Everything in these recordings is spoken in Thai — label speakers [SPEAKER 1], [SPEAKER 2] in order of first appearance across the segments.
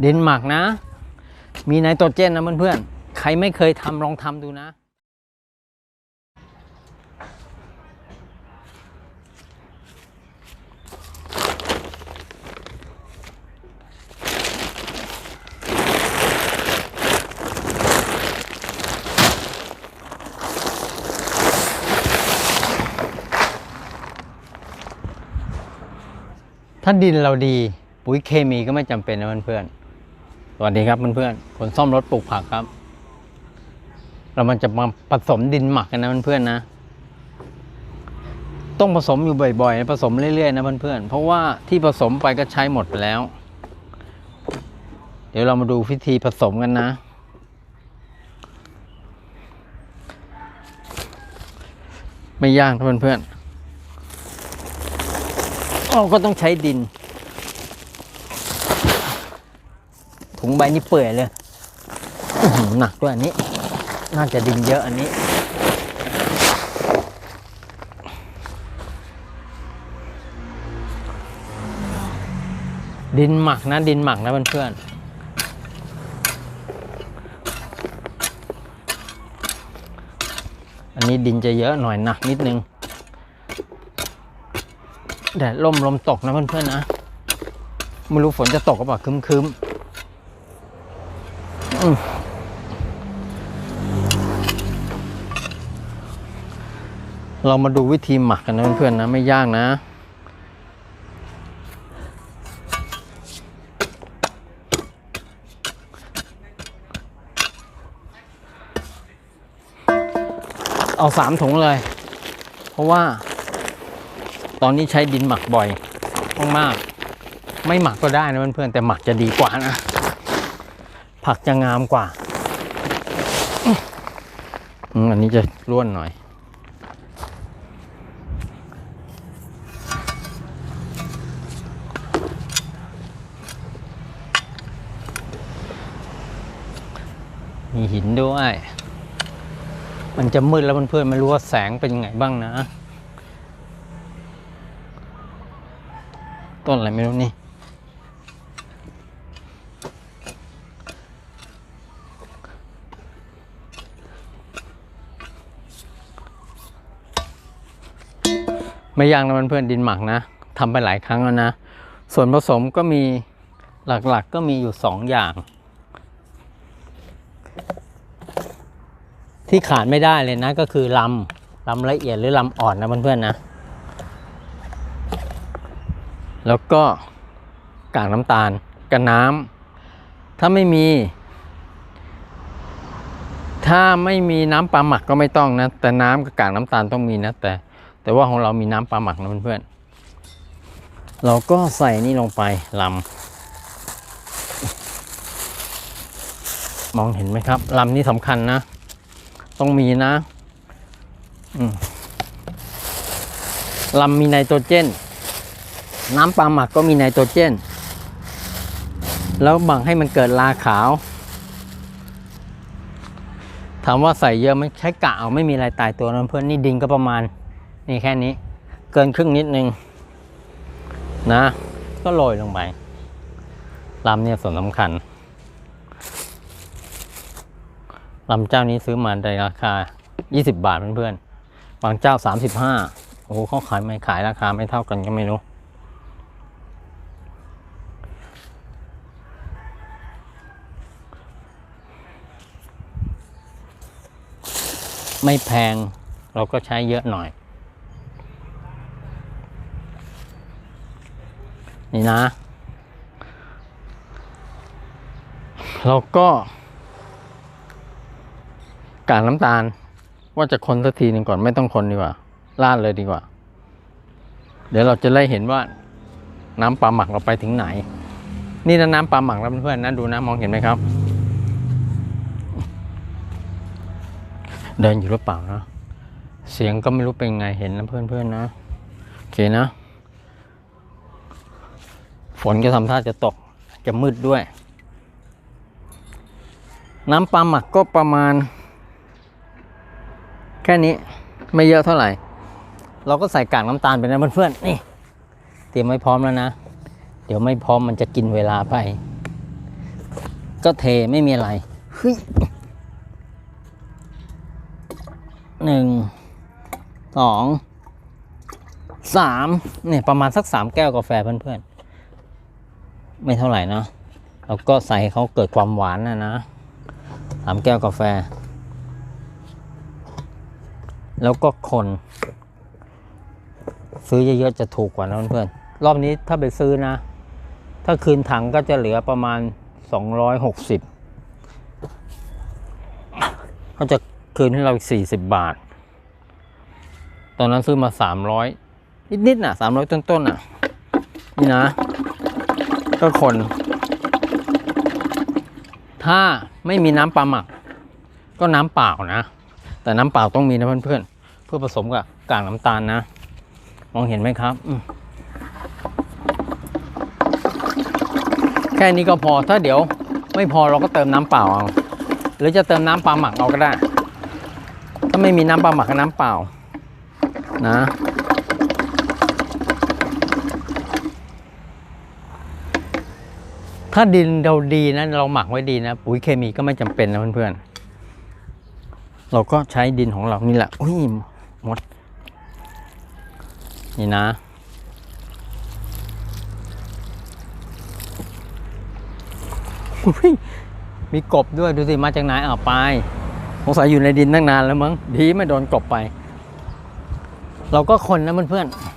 [SPEAKER 1] เดินหมักนะ มีไนโตรเจนนะเพื่อนๆ ใครไม่เคยทำลองทำดูนะถ้าดินเราดีปุ๋ยเคมีก็ไม่จำเป็นนะเพื่อนๆ สวัสดีครับเพื่อนๆคนซ่อมรถปลูกผักครับ เรามันจะมาผสมดินหมักกันนะเพื่อนๆนะ ต้องผสมอยู่บ่อยๆ ผสมเรื่อยๆนะเพื่อนๆ เพราะว่าที่ผสมไปก็ใช้หมดไปแล้ว เดี๋ยวเรามาดูวิธีผสมกันนะ ไม่ยากนะเพื่อนๆเราก็ต้องใช้ดิน ถุงใบนี้เปื่อยเลยหนักด้วยอันนี้ น่าจะดินเยอะอันนี้ ดินหมักนะ ดินหมักนะเพื่อนอันนี้ดินจะเยอะหน่อยหนักนิดนึงแดดลมลมตกนะเพื่อนๆนะไม่รู้ฝนจะตกก็เปล่าคึมๆอืม เรามาดูวิธีหมักกันนะเพื่อนๆนะไม่ยากนะเอาสามถุงเลย เพราะว่า ตอนนี้ใช้ดินหมักบ่อยมากๆไม่หมักก็ได้นะเพื่อนๆแต่หมักจะดีกว่านะ ผักจะงามกว่าอันนี้จะร่วนหน่อย มีหินด้วย มันจะมืดแล้วเพื่อนๆไม่รู้ว่าแสงเป็นยังไงบ้างนะ ต้นอะไรไม่รู้นี่ ไม่ยากนะเพื่อนๆดินหมักนะทำไปหลายครั้งแล้วนะ ส่วนผสมก็มีหลักๆก็มีอยู่สองอย่าง ที่ขาดไม่ได้เลยนะก็คือลำลำละเอียดหรือลำอ่อนนะเพื่อนๆนะ แล้วก็กากน้ำตาลกับน้ำถ้าไม่มี ถ้าไม่มีน้ำปลาหมักก็ไม่ต้องนะ แต่น้ำกับกากน้ำตาลต้องมีนะแต่ แต่ว่าของเรามีน้ำปลาหมักนะเพื่อนๆ เราก็ใส่นี่ลงไปลำมองเห็นไหมครับลำนี่สำคัญนะ ต้องมีนะลำมีไนโตรเจน น้ำปลาหมักก็มีไนโตรเจน แล้วบังให้มันเกิดลาขาวถามว่าใส่เยอะไหมใช้กะเอาไม่มีอะไรตายตัวนะเพื่อนนี่ดินก็ประมาณ นี่แค่นี้ เกินครึ่งนิดนึงนะ ก็โรยลงไปลำเนี่ยส่วนสำคัญลำเจ้านี้ซื้อมาในราคา 20 บาทเพื่อนๆ บางเจ้า 35 โอ้โหเขาขายไม่ขายราคาไม่เท่ากันก็ไม่รู้ ไม่แพงเราก็ใช้เยอะหน่อย นี่นะ แล้วก็กากน้ำตาลว่าจะคนสักทีหนึ่งก่อนไม่ต้องคนดีกว่าราดเลยดีกว่า เดี๋ยวเราจะได้เห็นว่าน้ำปลาหมักเราไปถึงไหน นี่นะน้ำปลาหมักแล้วเพื่อนนะดูนะมองเห็นไหมครับ เดินอยู่หรือเปล่านะเสียงก็ไม่รู้เป็นไงเห็นนะเพื่อนๆนะโอเคนะ ฝนก็ทำท่าจะตกจะมืดด้วย น้ำปลาหมักก็ประมาณ แค่นี้ไม่เยอะเท่าไหร่ เราก็ใส่กากน้ำตาลไปนะเพื่อนๆนี่ เตรียมไว้พร้อมแล้วนะ เดี๋ยวไม่พร้อมมันจะกินเวลาไป ก็เทไม่มีอะไรเฮ้ยหนึ่งสองสามเนี่ยประมาณสักสามแก้วกาแฟเพื่อนๆ ไม่เท่าไหร่เนาะแล้วก็ใส่ให้เขาเกิดความหวานนะนะสามแก้วกาแฟ แล้วก็คน ซื้อเยอะๆจะถูกกว่านะเพื่อนๆรอบนี้ถ้าไปซื้อนะ ถ้าคืนถังก็จะเหลือประมาณ 260เขาจะคืนให้เราอีก40 บาท ตอนนั้นซื้อมา 300 นิดๆน่ะ 300 ต้นๆน่ะ นี่นะ ก็คน ถ้าไม่มีน้ำปลาหมัก ก็น้ำเปล่านะ แต่น้ำเปล่าต้องมีนะเพื่อนๆ เพื่อผสมกับกากน้ำตาลนะ มองเห็นไหมครับ แค่นี้ก็พอ ถ้าเดี๋ยวไม่พอเราก็เติมน้ำเปล่าเอา หรือจะเติมน้ำปลาหมักเอาก็ได้ ถ้าไม่มีน้ำปลาหมักก็น้ำเปล่า นะ ถ้าดินเราดีนะเราหมักไว้ดีนะ ปุ๋ยเคมีก็ไม่จำเป็นนะเพื่อนๆ เราก็ใช้ดินของเรานี่แหละอุ้ยหมด นี่นะ มีกบด้วยดูสิมาจากไหนอ่าวไปสงสัยอยู่ในดินตั้งนานแล้วมั้งดีไม่โดนกบไป เราก็คนนะเพื่อนๆ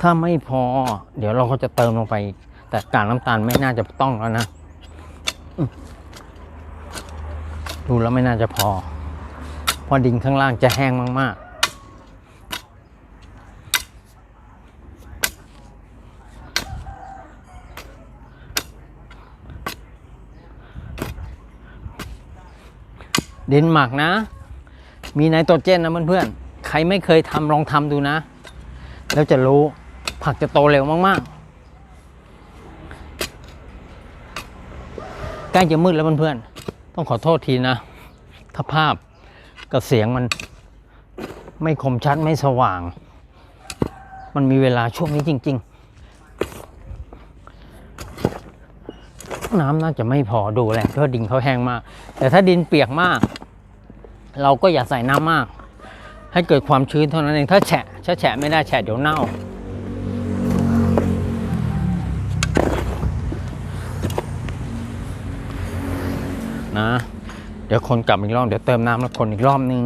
[SPEAKER 1] ถ้าไม่พอ เดี๋ยวเราก็จะเติมลงไป แต่กากน้ำตาลไม่น่าจะต้องแล้วนะ ดูแล้วไม่น่าจะพอเพราะดินข้างล่างจะแห้งมาก ๆดินหมักนะ มีไนโตรเจนนะเพื่อนๆ ใครไม่เคยทำลองทำดูนะ แล้วจะรู้ ผักจะโตเร็วมากๆ ใกล้จะมืดแล้วเพื่อนๆ ต้องขอโทษทีนะ ถ้าภาพกับเสียงมันไม่คมชัดไม่สว่าง มันมีเวลาช่วงนี้จริง ๆ น้ำน่าจะไม่พอดูแหละเพราะดินเขาแห้งมาก แต่ถ้าดินเปียกมาก เราก็อย่าใส่น้ำมาก ให้เกิดความชื้นเท่านั้นเองถ้าแฉะถ้าแฉะไม่ได้แฉะเดี๋ยวเน่า นะ เดี๋ยวคนกลับอีกรอบ เดี๋ยวเติมน้ำแล้วคนอีกรอบนึง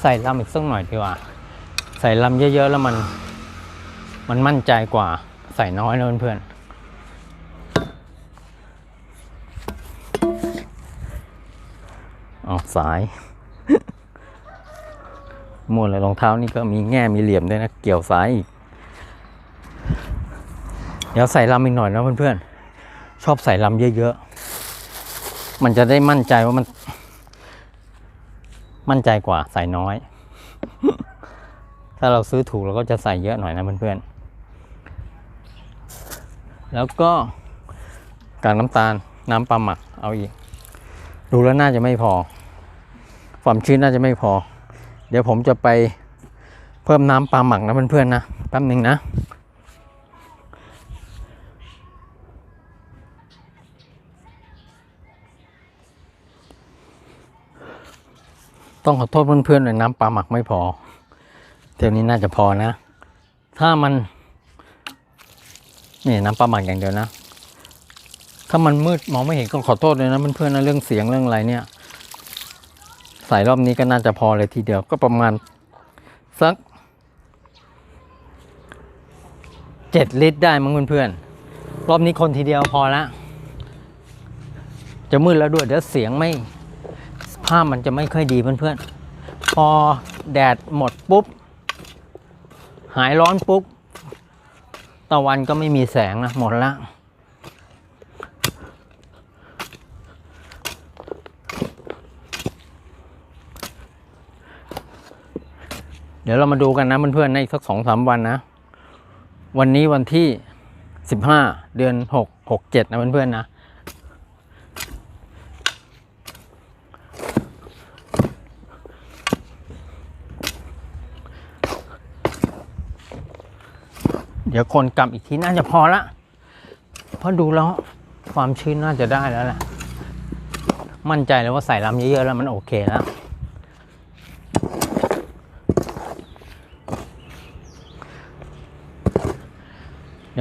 [SPEAKER 1] ใส่ลำอีกสักหน่อยดีกว่า ใส่ลำเยอะ ๆ แล้วมัน มันมั่นใจกว่า ใส่น้อยนะเพื่อนๆอ๋อสาย มัวเลยรองเท้านี่ก็มีแง่มีเหลี่ยมด้วยนะ เกี่ยวสายอีก เดี๋ยวใส่ลำอีกหน่อยนะเพื่อนๆ ชอบใส่ลำเยอะๆ มันจะได้มั่นใจว่ามัน มั่นใจกว่าใส่น้อย ถ้าเราซื้อถูกเราก็จะใส่เยอะหน่อยนะเพื่อนๆ แล้วก็กากน้ำตาลน้ำปลาหมักเอาอีก ดูแล้วน่าจะไม่พอ ความชื้นน่าจะไม่พอ เดี๋ยวผมจะไปเพิ่มน้ำปลาหมักนะเพื่อนๆนะแป๊บหนึ่งนะต้องขอโทษเพื่อนๆหน่อยน้ำปลาหมักไม่พอเดี๋ยวนี้น่าจะพอนะ ถ้ามันนี่น้ำปลาหมักอย่างเดียวนะ ถ้ามันมืดมองไม่เห็นก็ขอโทษเลยนะเพื่อนๆนะเรื่องเสียงเรื่องอะไรเนี่ย ใส่รอบนี้ก็น่าจะพอเลยทีเดียวก็ประมาณสักเจ็ดลิตรได้มั้งเพื่อนๆ รอบนี้คนทีเดียวพอละ จะมืดแล้วด้วยเดี๋ยวเสียงไม่ ภาพมันจะไม่ค่อยดีเพื่อนๆ พอแดดหมดปุ๊บ หายร้อนปุ๊บ ตะวันก็ไม่มีแสงนะหมดละ เดี๋ยวเรามาดูกันนะเพื่อนๆในสักสองสามวันนะ วันนี้วันที่สิบห้าเดือนหกหกเจ็ดนะเพื่อนๆนะเดี๋ยวคนกลับอีกทีน่าจะพอละเพราะดูแล้วความชื้นน่าจะได้แล้วแหละ มั่นใจแล้วว่าใส่ลำเยอะๆแล้วมันโอเคแล้ว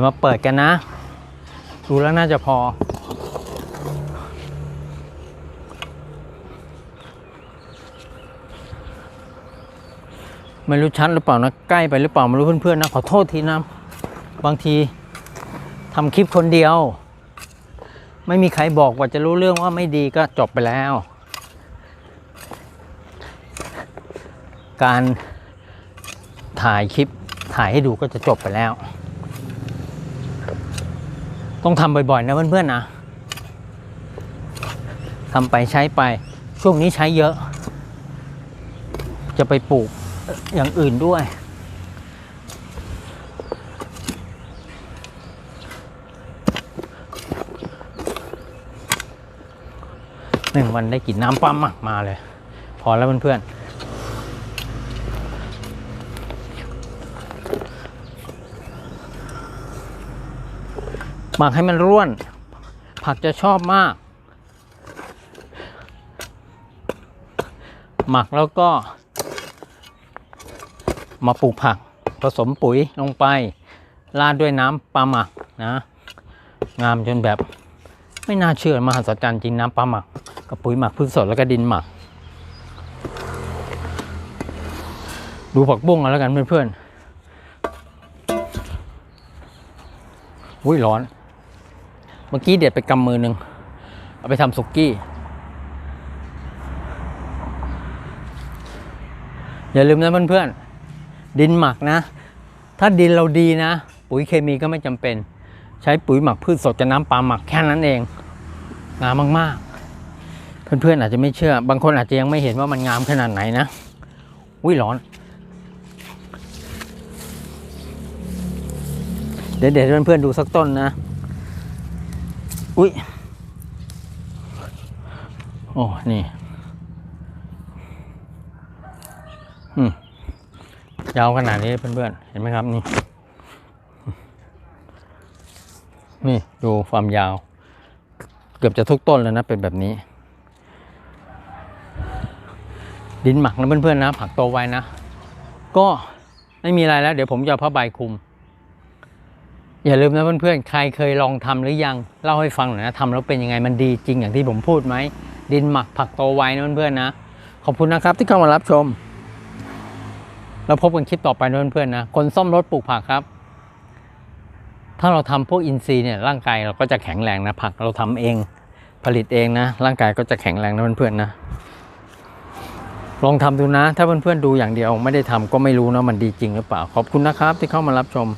[SPEAKER 1] ดี๋ยวมาเปิดกันนะ ดูแล้วน่าจะพอ ไม่รู้ชัดหรือเปล่านะ ใกล้ไปหรือเปล่า ไม่รู้เพื่อนๆนะ ขอโทษทีนะ บางทีทำคลิปคนเดียว ไม่มีใครบอกว่าจะรู้เรื่องว่าไม่ดีก็จบไปแล้ว การถ่ายคลิปถ่ายให้ดูก็จะจบไปแล้ว ต้องทำบ่อยๆนะเพื่อนๆนะทำไปใช้ไปช่วงนี้ใช้เยอะ จะไปปลูกอย่างอื่นด้วย หนึ่งวันได้กินน้ำปั๊มอะมาเลย พอแล้วเพื่อนๆ หมักให้มันร่วน ผักจะชอบมาก หมักแล้วก็ มาปลูกผัก ผสมปุ๋ยลงไปราดด้วยน้ำปลาหมักนะ งามจนแบบไม่น่าเชื่อมหัศจรรย์จริงน้ำปลาหมักกับปุ๋ยหมักพืชสดแล้วก็ดินหมัก ดูผักบุ้งกันแล้วกันเพื่อนๆอุ้ยร้อน เมื่อกี้เด็ดไปกำมือหนึ่งเอาไปทำสุกี้ อย่าลืมนะเพื่อนๆ ดินหมักนะ ถ้าดินเราดีนะ ปุ๋ยเคมีก็ไม่จำเป็น ใช้ปุ๋ยหมักพืชสดกับน้ำปลาหมักแค่นั้นเอง งามมากๆ เพื่อนๆอาจจะไม่เชื่อ บางคนอาจจะยังไม่เห็นว่ามันงามขนาดไหนนะ อุ้ยร้อน เดี๋ยวเดี๋ยวเพื่อนๆดูสักต้นนะ อุ้ย โอ้ นี่ยาวขนาดนี้เพื่อนๆ เห็นไหมครับนี่ นี่ดูความยาว เกือบจะทุกต้นแล้วนะ เป็นแบบนี้ ดินหมักนะเพื่อนๆนะ ผักโตไวนะ ก็ไม่มีอะไรแล้ว เดี๋ยวผมจะเอาผ้าใบคลุม อย่าลืมนะเพื่อนๆ ใครเคยลองทำหรือยัง เล่าให้ฟังหน่อยนะทำแล้วเป็นยังไงมันดีจริงอย่างที่ผมพูดไหม ดินหมักผักโตไวนะเพื่อนๆนะ ขอบคุณนะครับที่เข้ามารับชม แล้วพบกันคลิปต่อไปนะเพื่อนๆนะ คนซ่อมรถปลูกผักครับ ถ้าเราทำพวกอินทรีย์เนี่ยร่างกายเราก็จะแข็งแรงนะผักเราทำเอง ผลิตเองนะ ร่างกายก็จะแข็งแรงนะเพื่อนๆนะ ลองทำดูนะ ถ้าเพื่อนๆดูอย่างเดียวไม่ได้ทำก็ไม่รู้นะมันดีจริงหรือเปล่า ขอบคุณนะครับที่เข้ามารับชม